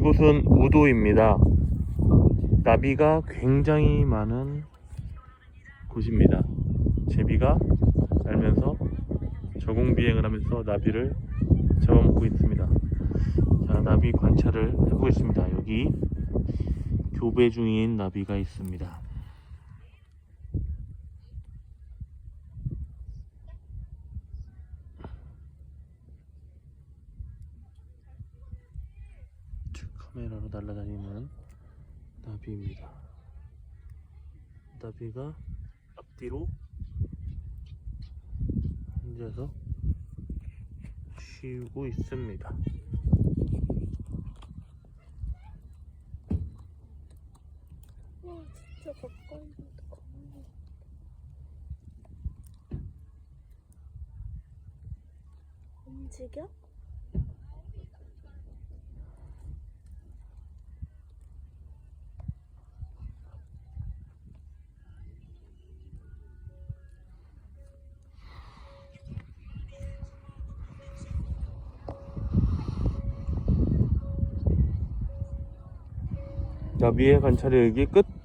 이곳은 우도입니다. 나비가 굉장히 많은 곳입니다. 제비가 날면서 저공 비행을 하면서 나비를 잡아먹고 있습니다. 자, 나비 관찰을 해보겠습니다. 여기 교배 중인 나비가 있습니다. 카메라로 날아다니는 나비입니다. 나비가 앞뒤로 앉아서 쉬고 있습니다. 와 진짜 가까이 움직여? 나비의 관찰의 여기 끝.